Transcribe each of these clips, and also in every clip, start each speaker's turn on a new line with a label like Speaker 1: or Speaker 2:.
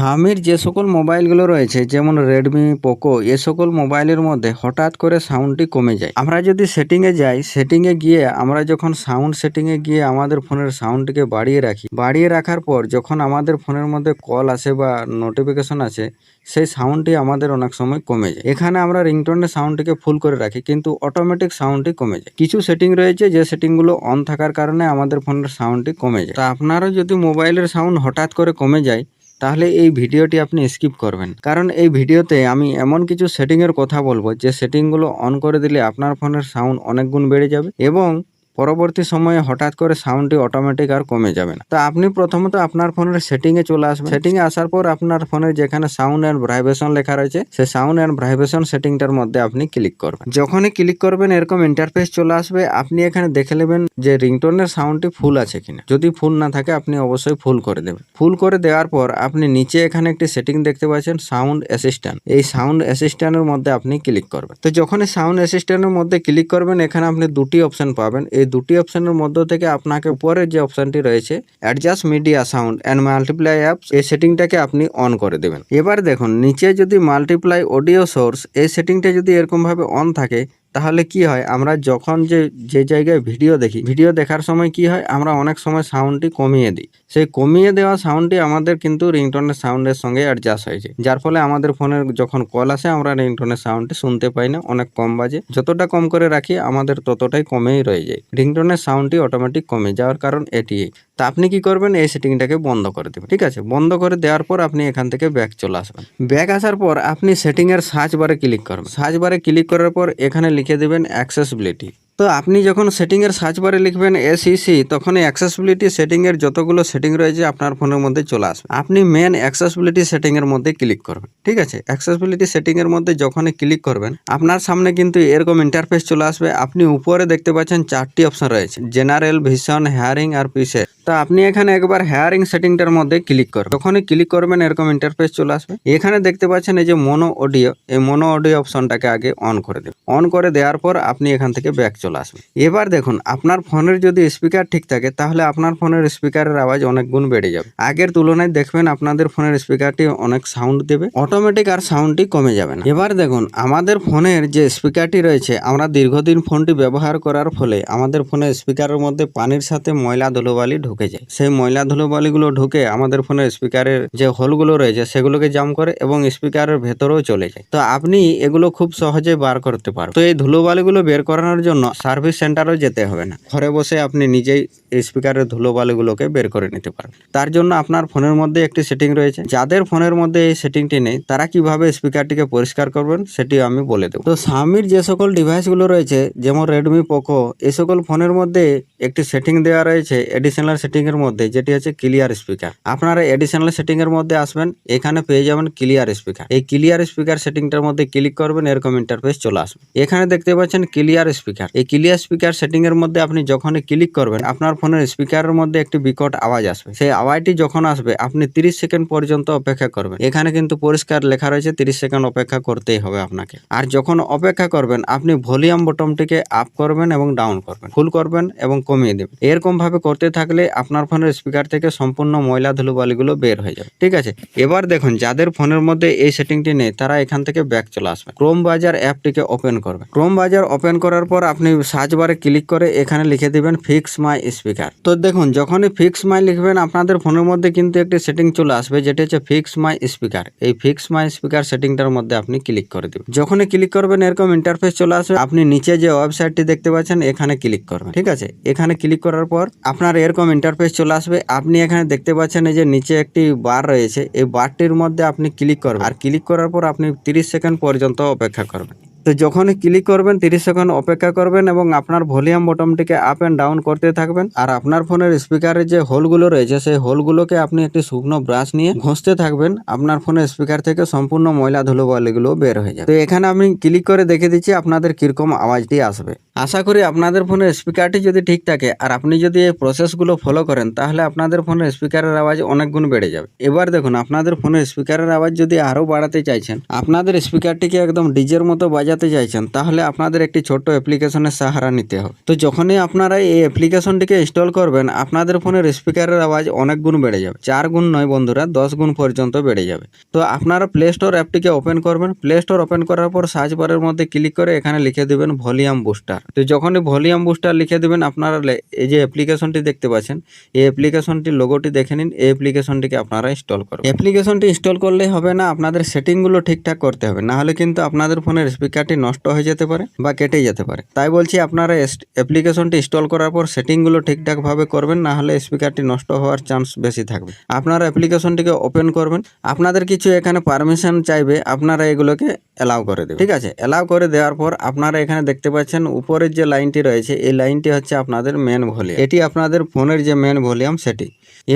Speaker 1: শাওমির যে সকল মোবাইলগুলো রয়েছে, যেমন রেডমি পোকো এ সকল মোবাইলের মধ্যে হঠাৎ করে সাউন্ডটি কমে যায়। আমরা যদি সেটিংয়ে যাই, সেটিংয়ে গিয়ে আমরা যখন সাউন্ড সেটিংয়ে গিয়ে আমাদের ফোনের সাউন্ডটিকে বাড়িয়ে রাখি, বাড়িয়ে রাখার পর যখন আমাদের ফোনের মধ্যে কল আসে বা নোটিফিকেশন আসে, সেই সাউন্ডটি আমাদের অনেক সময় কমে যায়। এখানে আমরা রিংটোনের সাউন্ডটিকে ফুল করে রাখি, কিন্তু অটোমেটিক সাউন্ডটি কমে যায়। কিছু সেটিং রয়েছে, যে সেটিংগুলো অন থাকার কারণে আমাদের ফোনের সাউন্ডটি কমে যায়। তা আপনারও যদি মোবাইলের সাউন্ড হঠাৎ করে কমে যায় তাহলে এই ভিডিওটি আপনি স্কিপ করবেন। কারণ এই ভিডিওতে আমি এমন কিছু সেটিংয়ের কথা বলব, যে সেটিংগুলো অন করে দিলে আপনার ফোনের সাউন্ড অনেক গুণ বেড়ে যাবে এবং পরবর্তী সময়ে হঠাৎ করে সাউন্ডটি অটোমেটিক আর কমে যাবে না। তো আপনি প্রথমত আপনার ফোনের সেটিংয়ে চলে আসবেন। সেটিংয়ে আসার পর আপনার ফোনের যেখানে সাউন্ড অ্যান্ড ভাইব্রেশন লেখা রয়েছে, সেই সাউন্ড অ্যান্ড ভাইব্রেশন সেটিংটার মধ্যে আপনি ক্লিক করবেন। যখনই ক্লিক করবেন, এরকম ইন্টারফেস চলে আসবে। আপনি এখানে দেখে নেবেন যে রিংটোনের সাউন্ডটি ফুল আছে কিনা। যদি ফুল না থাকে, আপনি অবশ্যই ফুল করে দেবেন। ফুল করে দেওয়ার পর আপনি নিচে এখানে একটি সেটিং দেখতে পাচ্ছেন সাউন্ড অ্যাসিস্ট্যান্ট এই সাউন্ড অ্যাসিস্ট্যান্টের মধ্যে আপনি ক্লিক করবেন। তো যখনই সাউন্ড অ্যাসিস্ট্যান্টের মধ্যে ক্লিক করবেন, এখানে আপনি দুটি অপশন পাবেন। এই দুটি অপশনের মধ্য থেকে আপনাকে উপরের যে অপশনটি রয়েছে adjust media sound and multiple apps এই সেটিংটাকে আপনি অন করে দেবেন। এবার দেখুন, নিচে যদি মাল্টিপ্লাই অডিও সোর্স এই সেটিংটা যদি এরকমভাবে অন থাকে তাহলে কি হয়? আমরা যখন যে যে জায়গায় ভিডিও দেখি, ভিডিও দেখার সময় কি হয়? আমরা অনেক সময় সাউন্ডটি কমিয়ে দিই। সেই কমিয়ে দেওয়া সাউন্ডটি আমাদের কিন্তু রিংটোনের সাউন্ডের সঙ্গে অ্যাডজাস্ট হয়েছে যার ফলে আমাদের ফোনের যখন কল আসে, আমরা রিংটোনের সাউন্ডটি শুনতে পাই না। অনেক কম বাজে। যতটা কম করে রাখি, আমাদের ততটাই কমেই রয়ে যায়। রিংটোনের সাউন্ডটি অটোমেটিক কমে যাওয়ার কারণ এটিই তা আপনি কি করবেন? এই সেটিংটাকে বন্ধ করে দেবেন। ঠিক আছে? বন্ধ করে দেওয়ার পর আপনি এখান থেকে ব্যাক চলে আসবেন। ব্যাক আসার পর আপনি সেটিংয়ের সার্চ বারে ক্লিক করবেন। সার্চ বারে ক্লিক করার পর এখানে লিখে দেবেন অ্যাক্সেসিবিলিটি। তো আপনি যখন সেটিংয়ের সার্চ বারে লিখবেন এসইসি তখন এই অ্যাক্সেসিবিলিটি সেটিংয়ের যতগুলো সেটিং রয়েছে আপনার ফোনের মধ্যে চলে আসবে। আপনি মেন অ্যাক্সেসিবিলিটি সেটিংয়ের মধ্যে ক্লিক করবেন, ঠিক আছে? অ্যাক্সেসিবিলিটি সেটিংয়ের মধ্যে যখনই ক্লিক করবেন, আপনার সামনে কিন্তু এরকম ইন্টারফেস চলে আসবে। আপনি উপরে দেখতে পাচ্ছেন চারটি অপশন রয়েছে জেনারেল ভিশন হেয়ারিং আর পিসে তো আপনি এখানে একবার হেয়ারিং সেটিংটার মধ্যে ক্লিক করবেন। যখনই ক্লিক করবেন, এরকম ইন্টারফেস চলে আসবে। এখানে দেখতে পাচ্ছেন এই যে মনো অডিও এই মনো অডিও অপশনটাকে আগে অন করে দেবেন অন করে দেওয়ার পর আপনি এখান থেকে ব্যাক চলে আসবেন এবার দেখুন, আপনার ফোনের যদি স্পিকার ঠিক থাকে, তাহলে আপনার ফোনের স্পিকারের আওয়াজ অনেক গুণ বেড়ে যাবে। আগের তুলনায় দেখবেন আপনাদের ফোনের স্পিকারটি অনেক সাউন্ড দেবে অটোমেটিক আর সাউন্ডটি কমে যাবে না। এবার দেখুন, আমাদের ফোনের যে স্পিকারটি রয়েছে, আমরা দীর্ঘদিন ফোনটি ব্যবহার করার ফলে আমাদের ফোনের স্পিকারের মধ্যে পানির সাথে ময়লা ধুলোবালি ঢুকে যায়। সেই ময়লা ধুলোবালিগুলো ঢুকে আমাদের ফোনের স্পিকারের যে হোলগুলো রয়েছে, সেগুলোকে জাম করে এবং স্পিকারের ভেতরেও চলে যায়। তো আপনি এগুলো খুব সহজে বার করতে পারবেন। তো এই ধুলোবালিগুলো বের করানোর জন্য সার্ভিস সেন্টারও যেতে হবে না। ঘরে বসে আপনি নিজেই স্পিকারের ধুলোবালিগুলোকে বের করে নিতে পারবেন তার জন্য আপনার ফোনের মধ্যে একটি সেটিং রয়েছে। যাদের ফোনের মধ্যে এই সেটিংটি নেই, তারা কীভাবে স্পিকারটিকে পরিষ্কার করবেন সেটি আমি বলে দেবো। তো স্বামীর যে সকল ডিভাইসগুলো রয়েছে, যেমন রেডমি পোকো এই সকল ফোনের মধ্যে একটি সেটিং দেওয়া রয়েছে এডিশনাল সেটিং এর মধ্যে, যেটি হচ্ছে ক্লিয়ার স্পিকার আপনারা এডিশনাল সেটিং এর মধ্যে আসবেন, এখানে পেয়ে যাবেন ক্লিয়ার স্পিকার এই ক্লিয়ার স্পিকার সেটিংটার মধ্যে ক্লিক করবেন, এরকম ইন্টারফেস চলে আসবে। এখানে দেখতে পাচ্ছেন ক্লিয়ার স্পিকার এই ক্লিয়ার স্পিকার সেটিং এর মধ্যে আপনি যখনই ক্লিক করবেন, আপনার ফোনের স্পিকারের মধ্যে একটি বিকট আওয়াজ আসবে। সেই আওয়াজটি যখন আসবে, আপনি 30 সেকেন্ড পর্যন্ত অপেক্ষা করবেন। এখানে কিন্তু পরিষ্কার লেখা রয়েছে 30 সেকেন্ড অপেক্ষা করতেই হবে আপনাকে। আর যখন অপেক্ষা করবেন, আপনি ভলিউম বটমটিকে আপ করবেন এবং ডাউন করবেন ফুল করবেন এবং কমিয়ে দেবেন। এরকম ভাবে করতে থাকলে আপনার ফোনের স্পিকার থেকে সম্পূর্ণ ময়লা ধুলোবালিগুলো বের হয়ে যাবে। ঠিক আছে? এবার দেখুন, যাদের ফোনের মধ্যে এই সেটিংটি নেই, তারা এখান থেকে ব্যাক চলে আসবে। ক্রোম বাজার অ্যাপটিকে ওপেন করবে ক্রোম বাজার ওপেন করার পর আপনি সার্চ বারে ক্লিক করে এখানে লিখে দিবেন ফিক্স মাই স্পিকার তো দেখুন, যখনই ফিক্স মাই লিখবেন, আপনাদের ফোনের মধ্যে কিন্তু একটি সেটিং চলে আসবে, যেটা হচ্ছে ফিক্স মাই স্পিকার এই ফিক্স মাই স্পিকার সেটিংটার মধ্যে আপনি ক্লিক করে দেবেন। যখনই ক্লিক করবেন, এরকম ইন্টারফেস চলে আসবে। আপনি নিচে যে ওয়েবসাইটটি দেখতে পাচ্ছেন, এখানে ক্লিক করবেন, ঠিক আছে? এখানে ক্লিক করার পর আপনার এরকম ইন্টারফেস চলে আসবে। আপনি এখানে দেখতে পাচ্ছেন, এই যে নিচে একটি বার রয়েছে, এই বারটির মধ্যে আপনি ক্লিক করবেন। আর ক্লিক করার পর আপনি 30 সেকেন্ড পর্যন্ত অপেক্ষা করবেন। তো যখনই ক্লিক করবেন 30 সেকেন্ড অপেক্ষা করবেন এবং আপনার ভলিউম বটমটিকে আপ অ্যান্ড ডাউন করতে থাকবেন। আর আপনার ফোনের স্পিকারের যে হোলগুলো রয়েছে, সেই হোলগুলোকে আপনি একটি শুকনো ব্রাশ নিয়ে ঘষতে থাকবেন। আপনার ফোনের স্পিকার থেকে সম্পূর্ণ ময়লা ধুলো ধুলোবালিগুলো বের হয়ে যাবে। তো এখানে আমি ক্লিক করে দেখে দিচ্ছি আপনাদের কীরকম আওয়াজটি আসবে। আশা করি আপনাদের ফোনের স্পিকারটি যদি ঠিক থাকে আর আপনি যদি এই প্রসেসগুলো ফলো করেন, তাহলে আপনাদের ফোনের স্পিকারের আওয়াজ অনেক গুণ বেড়ে যাবে। এবার দেখুন, আপনাদের ফোনের স্পিকারের আওয়াজ যদি আরও বাড়াতে চাইছেন, আপনাদের স্পিকারটিকে একদম ডিজের মতো বাজাতে বাজাতে চাইছেন, তাহলে আপনাদের একটি ছোট্ট অ্যাপ্লিকেশনের সাহারা নিতে হবে। তো যখনই আপনারা এই অ্যাপ্লিকেশনটিকে ইনস্টল করবেন, আপনাদের ফোনের স্পিকারের আওয়াজ অনেক গুণ বেড়ে যাবে। চার গুণ নয় বন্ধুরা, দশ গুণ পর্যন্ত বেড়ে যাবে। তো আপনারা প্লে স্টোর অ্যাপটিকে ওপেন করবেন। প্লে স্টোর ওপেন করার পর সার্চ বারের মধ্যে ক্লিক করে এখানে লিখে দেবেন ভলিউম বুস্টার তো যখনই ভলিউম বুস্টার লিখে দেবেন, আপনারা এই যে অ্যাপ্লিকেশনটি দেখতে পাচ্ছেন, এই অ্যাপ্লিকেশনটির লোগোটি দেখে নিন, এই অ্যাপ্লিকেশনটিকে আপনারা ইনস্টল করবেন। অ্যাপ্লিকেশনটি ইনস্টল করলেই হবে না, আপনাদের সেটিংগুলো ঠিকঠাক করতে হবে। না হলে কিন্তু আপনাদের ফোনের স্পিকারটি নষ্ট হয়ে যেতে পারে বা কেটে যেতে পারে। তাই বলছি আপনারা অ্যাপ্লিকেশনটি ইনস্টল করার পর সেটিংগুলো ঠিকঠাকভাবে করবেন, না হলে স্পিকারটি নষ্ট হওয়ার চান্স বেশি থাকবে। আপনারা অ্যাপ্লিকেশনটিকে ওপেন করবেন। আপনাদের কিছু এখানে পারমিশন চাইবে, আপনারা এগুলোকে অ্যালাউ করে দেবেন। ঠিক আছে? অ্যালাউ করে দেওয়ার পর আপনারা এখানে দেখতে পাচ্ছেন উপরের যে লাইনটি রয়েছে, এই লাইনটি হচ্ছে আপনাদের মেন ভলিউম এটি আপনাদের ফোনের যে মেন ভলিউম সেটি।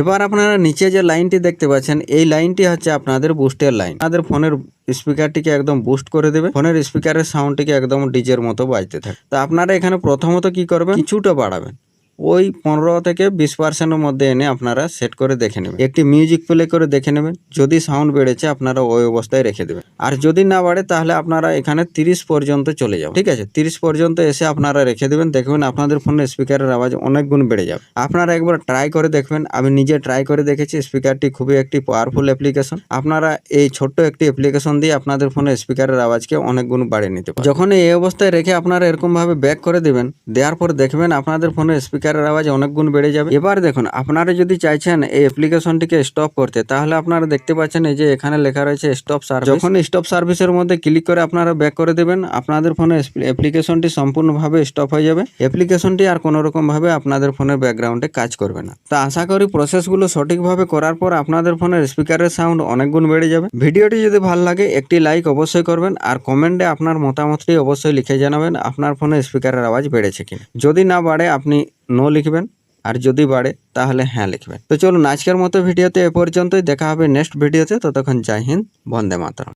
Speaker 1: এবার আপনারা নিচে যে লাইনটি দেখতে পাচ্ছেন, এই লাইনটি হচ্ছে আপনাদের বুস্টের লাইন আপনাদের ফোনের স্পিকারটিকে একদম বুস্ট করে দেবে। ফোনের স্পিকারের সাউন্ডটিকে একদম ডিজের মতো বাজতে থাকে তো আপনারা এখানে প্রথমত কি করবেন? কিছুটা বাড়াবেন। ওই পনেরো থেকে বিশ পার্সেন্টের মধ্যে এনে আপনারা সেট করে দেখে নেবেন। একটি মিউজিক প্লে করে দেখে নেবেন। যদি সাউন্ড বেড়েছে, আপনারা ওই অবস্থায় রেখে দেবেন। আর যদি না বাড়ে, তাহলে আপনারা এখানে তিরিশ পর্যন্ত চলে যাবেন। ঠিক আছে? তিরিশ পর্যন্ত এসে আপনারা রেখে দেবেন। দেখবেন আপনাদের ফোনের স্পিকারের আওয়াজ অনেক গুণ বেড়ে যাবে। আপনারা একবার ট্রাই করে দেখবেন। আমি নিজে ট্রাই করে দেখেছি। স্পিকারটি খুবই একটি পাওয়ারফুল অ্যাপ্লিকেশন আপনারা এই ছোট্ট একটি অ্যাপ্লিকেশন দিয়ে আপনাদের ফোনের স্পিকারের আওয়াজকে অনেক গুণ বাড়িয়ে নিতে পারেন যখন এই অবস্থায় রেখে আপনারা এরকমভাবে ব্যাক করে দেবেন, দেওয়ার পর দেখবেন আপনাদের ফোনের স্পিকারের আওয়াজ অনেক গুণ বেড়ে যাবে। এবার দেখুন, আপনারা যদি চাইছেন এই অ্যাপ্লিকেশনটিকে স্টপ করতে, তাহলে আপনারা দেখতে পাচ্ছেন এই যে এখানে লেখা রয়েছে স্টপ সার্ভিস যখন স্টপ সার্ভিসের মধ্যে ক্লিক করে আপনারা ব্যাক করে দেবেন, আপনাদের ফোনে অ্যাপ্লিকেশনটি সম্পূর্ণভাবে স্টপ হয়ে যাবে। অ্যাপ্লিকেশনটি আর কোনো রকম ভাবে আপনাদের ফোনের ব্যাকগ্রাউন্ডে কাজ করবে না। তা আশা করি প্রসেসগুলো সঠিকভাবে করার পর আপনাদের ফোনের স্পিকারের সাউন্ড অনেক গুণ বেড়ে যাবে। ভিডিওটি যদি ভালো লাগে, একটি লাইক অবশ্যই করবেন, আর কমেন্টে আপনার মতামতটি অবশ্যই লিখে জানাবেন, আপনার ফোনে স্পিকারের আওয়াজ বেড়েছে কিনা। যদি না বাড়ে, আপনি নো লিখবেন, আর যদি বাড়ে, তাহলে হ্যাঁ লিখবেন। তো চলুন, আজকের মতো ভিডিওতে এ পর্যন্তই। দেখা হবে নেক্সট ভিডিওতে। ততক্ষণ জয় হিন্দ, বন্দে মাতরম।